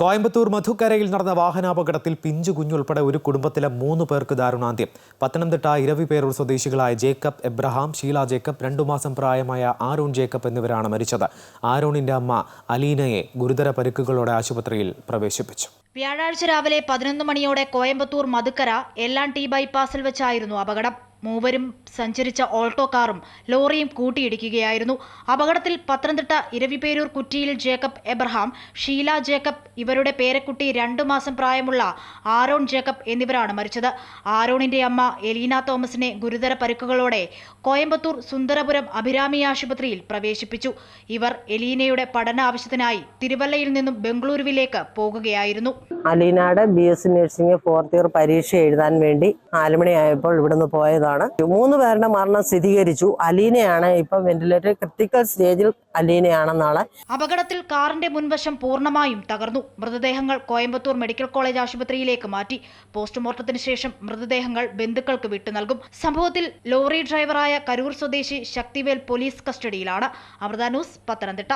കോയമ്പത്തൂർ മധുക്കരയിൽ നടന്ന വാഹനാപകടത്തിൽ പിഞ്ചു കുഞ്ഞുൾപ്പെടെ ഒരു കുടുംബത്തിലെ മൂന്ന് പേർക്ക് ദാരുണാന്ത്യം. പത്തനംതിട്ട ഇരവിപേരൂർ സ്വദേശികളായ ജേക്കബ് എബ്രഹാം ഷീല ജേക്കബ് രണ്ടു മാസം പ്രായമായ ആരോൺ ജേക്കബ് എന്നിവരാണ് മരിച്ചത്. ആരോണിന്റെ അമ്മ അലീനയെ ഗുരുതര പരിക്കുകളോടെ ആശുപത്രിയിൽ പ്രവേശിപ്പിച്ചു. വ്യാഴാഴ്ച രാവിലെ പതിനൊന്ന് മണിയോടെ കോയമ്പത്തൂർ മധുക്കര എല്ലാം ടി ബൈപ്പാസിൽ വെച്ചായിരുന്നു അപകടം. മൂവരും സഞ്ചരിച്ച ഓൾട്ടോ കാറും ലോറിയും കൂട്ടിയിടിക്കുകയായിരുന്നു. അപകടത്തിൽ പത്തനംതിട്ട ഇരവിപേരൂർ കുറ്റിയിൽ ജേക്കബ് എബ്രഹാം ഷീല ജേക്കബ് ഇവരുടെ പേരക്കുട്ടി രണ്ടു മാസം പ്രായമുള്ള ആരോൺ ജേക്കബ് എന്നിവരാണ് മരിച്ചത്. ആരോണിന്റെ അമ്മ എലീന തോമസിനെ ഗുരുതര പരിക്കുകളോടെ കോയമ്പത്തൂർ സുന്ദരപുരം അഭിരാമി ആശുപത്രിയിൽ പ്രവേശിപ്പിച്ചു. ഇവർ എലീനയുടെ പഠന ആവശ്യത്തിനായി തിരുവല്ലയിൽ നിന്നും ബംഗളൂരുവിലേക്ക് പോകുകയായിരുന്നു. അലീനയുടെ B S C nursing fourth year പരീക്ഷ എഴുതാൻ വേണ്ടി നാലുമണിയായപ്പോൾ ഇവിടുന്ന് ഇവിടുന്ന് പോയതാണ് മൂന്ന് പേരുടെ മരണം സ്ഥിരീകരിച്ചു. അലീനയാണ് ഇപ്പം വെന്റിലേറ്റർ ക്രിട്ടിക്കൽ സ്റ്റേജിൽ അലീനയാണെന്നാണ്. അപകടത്തിൽ കാറിന്റെ മുൻവശം പൂർണമായും തകർന്നു. മൃതദേഹങ്ങൾ കോയമ്പത്തൂർ മെഡിക്കൽ കോളേജ് ആശുപത്രിയിലേക്ക് മാറ്റി. പോസ്റ്റ്മോർട്ടത്തിന് ശേഷം മൃതദേഹങ്ങൾ ബന്ധുക്കൾക്ക് വിട്ടു നൽകും. സംഭവത്തിൽ ലോറി ഡ്രൈവറായ കരൂർ സ്വദേശി ശക്തിവേൽ പോലീസ് കസ്റ്റഡിയിലാണ്. അമൃത ന്യൂസ് പത്തനംതിട്ട.